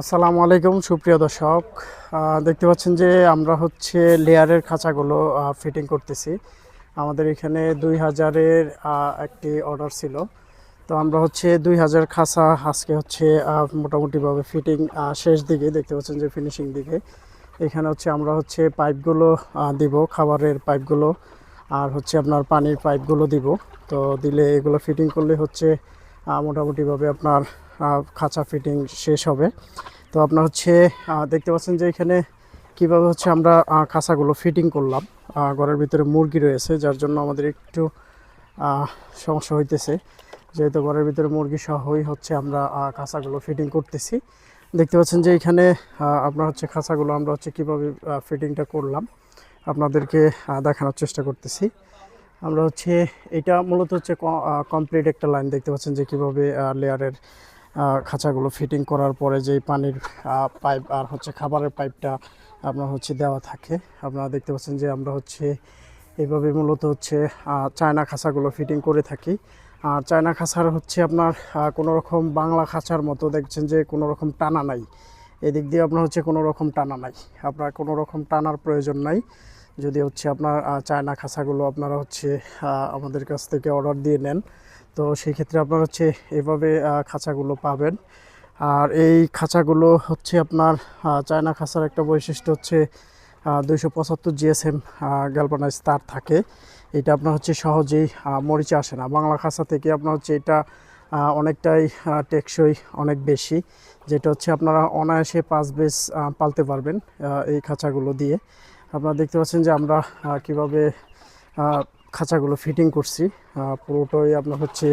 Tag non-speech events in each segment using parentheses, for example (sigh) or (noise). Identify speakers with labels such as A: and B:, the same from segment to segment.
A: আসসালামু আলাইকুম, সুপ্রিয় দর্শক। দেখতে পাচ্ছেন যে আমরা হচ্ছে লেয়ারের খাঁচাগুলো ফিটিং করতেছি। আমাদের এখানে দুই হাজারের একটি অর্ডার ছিল। তো আমরা হচ্ছে দুই হাজার খাঁচা আজকে হচ্ছে মোটামুটিভাবে ফিটিং শেষ দিকে, দেখতে পাচ্ছেন যে ফিনিশিং দিকে। এখানে হচ্ছে আমরা হচ্ছে পাইপগুলো দিব, খাবারের পাইপগুলো, আর হচ্ছে আপনার পানির পাইপগুলো দিব। তো দিলে এগুলো ফিটিং করলে হচ্ছে মোটামুটিভাবে আপনার খাঁচা ফিটিং শেষ হবে। তো আপনার হচ্ছে দেখতে পাচ্ছেন যে এখানে কীভাবে হচ্ছে আমরা খাঁচাগুলো ফিটিং করলাম। ঘরের ভিতরে মুরগি রয়েছে, যার জন্য আমাদের একটু সমস্যা হইতেছে। যেহেতু ঘরের ভিতরে মুরগি সহই হচ্ছে আমরা খাঁচাগুলো ফিটিং করতেছি। দেখতে পাচ্ছেন যে এখানে আপনার হচ্ছে খাঁচাগুলো আমরা হচ্ছে কীভাবে ফিটিংটা করলাম, আপনাদেরকে দেখানোর চেষ্টা করতেছি। আমরা হচ্ছে, এটা মূলত হচ্ছে কমপ্লিট একটা লাইন দেখতে পাচ্ছেন যে কীভাবে লেয়ারের খাঁচাগুলো ফিটিং করার পরে যেই পানির পাইপ আর হচ্ছে খাবারের পাইপটা আপনার হচ্ছে দেওয়া থাকে। আপনারা দেখতে পাচ্ছেন যে আমরা হচ্ছে এইভাবে মূলত হচ্ছে চায়না খাঁচাগুলো ফিটিং করে থাকি। আর চায়না খাঁচার হচ্ছে আপনার কোনো রকম বাংলা খাঁচার মতো দেখছেন যে কোনো রকম টানা নাই। এদিক দিয়ে আপনার হচ্ছে কোনো রকম টানা নাই। আপনার কোনো রকম টানার প্রয়োজন নাই। যদি হচ্ছে আপনার চায়না খাঁচাগুলো আপনারা হচ্ছে আমাদের কাছ থেকে অর্ডার দিয়ে নেন তো সেই ক্ষেত্রে আপনারা হচ্ছে এভাবে খাঁচাগুলো পাবেন। আর এই খাঁচাগুলো হচ্ছে আপনার চায়না খাঁচার একটা বৈশিষ্ট্য হচ্ছে দুইশো পঁচাত্তর জিএসএম গ্যালভানাইজ তার থাকে। এটা আপনার হচ্ছে সহজেই মরিচে আসে না। বাংলা খাঁচা থেকে আপনার হচ্ছে এটা অনেকটাই টেকসই, অনেক বেশি। যেটা হচ্ছে আপনারা অনায়াসে পাঁচ বেস পালতে পারবেন এই খাঁচাগুলো দিয়ে। আপনারা দেখতে পাচ্ছেন যে আমরা কীভাবে খাঁচাগুলো ফিটিং করছি। পুরোটাই আপনার হচ্ছে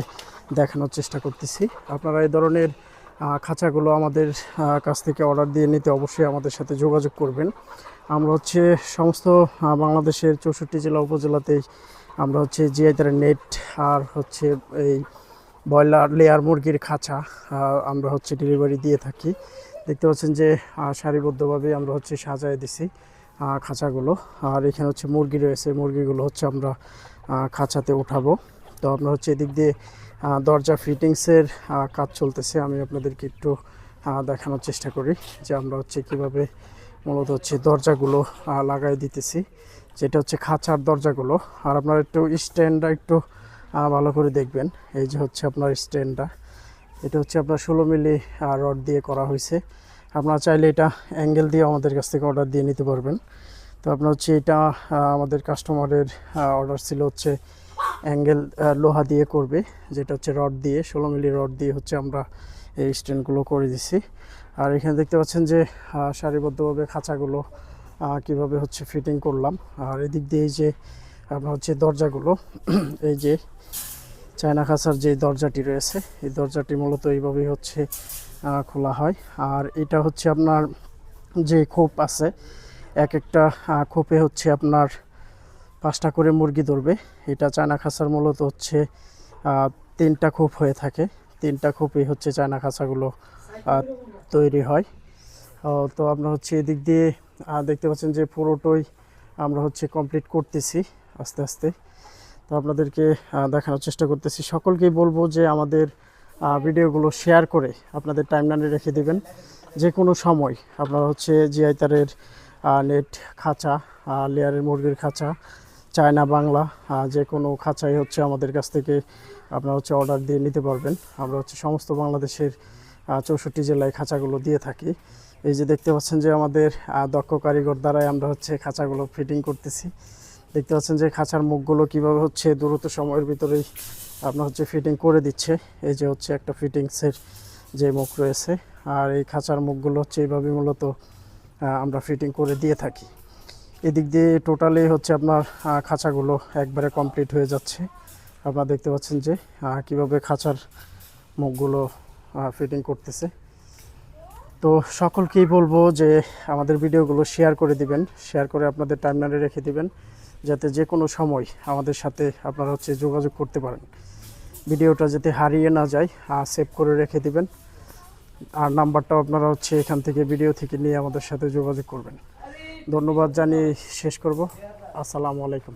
A: দেখানোর চেষ্টা করতেছি। আপনারা এই ধরনের খাঁচাগুলো আমাদের কাছ থেকে অর্ডার দিয়ে নিতে অবশ্যই আমাদের সাথে যোগাযোগ করবেন। আমরা হচ্ছে সমস্ত বাংলাদেশের চৌষট্টি জেলা উপজেলাতেই আমরা হচ্ছে জিআই তার নেট আর হচ্ছে এই ব্রয়লার লেয়ার মুরগির খাঁচা আমরা হচ্ছে ডেলিভারি দিয়ে থাকি। দেখতে পাচ্ছেন যে সারিবদ্ধভাবে আমরা হচ্ছে সাজায় দিছি। খাঁচাগুলো। আর এখানে হচ্ছে মুরগি রয়েছে। মুরগিগুলো হচ্ছে আমরা খাঁচাতে উঠাবো। তো আপনার হচ্ছে এদিক দিয়ে দরজা ফিটিংসের কাজ চলতেছে। আমি আপনাদেরকে একটু দেখানোর চেষ্টা করি যে আমরা হচ্ছে কীভাবে মূলত হচ্ছে দরজাগুলো লাগাই দিতেছি। যেটা হচ্ছে খাঁচার দরজাগুলো। আর আপনার একটু স্ট্যান্ডটা একটু ভালো করে দেখবেন। এই যে হচ্ছে আপনার স্ট্যান্ডটা। এটা হচ্ছে আপনার ষোলো মিলি রড দিয়ে করা হয়েছে। আপনারা চাইলে এটা অ্যাঙ্গেল দিয়ে আমাদের কাছ থেকে অর্ডার দিয়ে নিতে পারবেন। তো আপনার হচ্ছে এটা আমাদের কাস্টমারের অর্ডার ছিল হচ্ছে অ্যাঙ্গেল লোহা দিয়ে করবে, যেটা হচ্ছে রড দিয়ে, ষোলো মিলি রড দিয়ে হচ্ছে আমরা এই স্ট্যান্ডগুলো করে দিছি। আর এখানে দেখতে পাচ্ছেন যে সারিবদ্ধভাবে খাঁচাগুলো কীভাবে হচ্ছে ফিটিং করলাম। আর এদিক দিয়ে যে, আপনার হচ্ছে দরজাগুলো, (clears throat) এই যে চায়না খাঁচার যে দরজাটি রয়েছে, এই দরজাটি মূলত এইভাবেই হচ্ছে খোলা হয়। আর এটা হচ্ছে আপনার যে খোপ আছে, এক একটা খোপে হচ্ছে আপনার পাঁচটা করে মুরগি ধরবে। এটা চায়না খাঁচার মূলত হচ্ছে তিনটা খোপ হয়ে থাকে। তিনটা খোপেই হচ্ছে চায়না খাঁচাগুলো তৈরি হয়। তো আপনার হচ্ছে এদিক দিয়ে দেখতে পাচ্ছেন যে পুরোটাই আমরা হচ্ছে কমপ্লিট করতেছি, আস্তে আস্তে। তো আপনাদেরকে দেখানোর চেষ্টা করতেছি। সকলকেই বলব যে আমাদের ভিডিওগুলো শেয়ার করে আপনাদের টাইমলাইনে রেখে দেবেন। যে কোনো সময় আপনারা হচ্ছে জিআই তারের নেট খাঁচা লেয়ারের মুরগির খাঁচা চায়না বাংলা যে কোনো খাঁচাই হচ্ছে আমাদের কাছ থেকে আপনারা হচ্ছে অর্ডার দিয়ে নিতে পারবেন। আমরা হচ্ছে সমস্ত বাংলাদেশের চৌষট্টি জেলায় খাঁচাগুলো দিয়ে থাকি। এই যে দেখতে পাচ্ছেন যে আমাদের দক্ষ কারিগর দ্বারাই আমরা হচ্ছে খাঁচাগুলো ফিটিং করতেছি। দেখতে পাচ্ছেন যে খাঁচার মুখগুলো কীভাবে হচ্ছে দ্রুত সময়ের ভিতরেই আপনার হচ্ছে ফিটিং করে দিচ্ছে। এই যে হচ্ছে একটা ফিটিংসের যে মুখ রয়েছে, আর এই খাঁচার মুখগুলো হচ্ছে এইভাবে মূলত আমরা ফিটিং করে দিয়ে থাকি। এদিক দিয়ে টোটালি হচ্ছে আপনার খাঁচাগুলো একবারে কমপ্লিট হয়ে যাচ্ছে। আপনারা দেখতে পাচ্ছেন যে কীভাবে খাঁচার মুখগুলো ফিটিং করতেছে। তো সকলকেই বলব যে আমাদের ভিডিওগুলো শেয়ার করে দিবেন শেয়ার করে আপনাদের টাইমলাইনে রেখে দিবেন। যাতে যে কোনো সময় আমাদের সাথে আপনারা হচ্ছে যোগাযোগ করতে পারেন। ভিডিওটা যাতে হারিয়ে না যায় আর সেভ করে রেখে দিবেন। আর নাম্বারটাও আপনারা হচ্ছে এখান থেকে ভিডিও থেকে নিয়ে আমাদের সাথে যোগাযোগ করবেন। ধন্যবাদ জানিয়ে শেষ করব। আসসালামু আলাইকুম।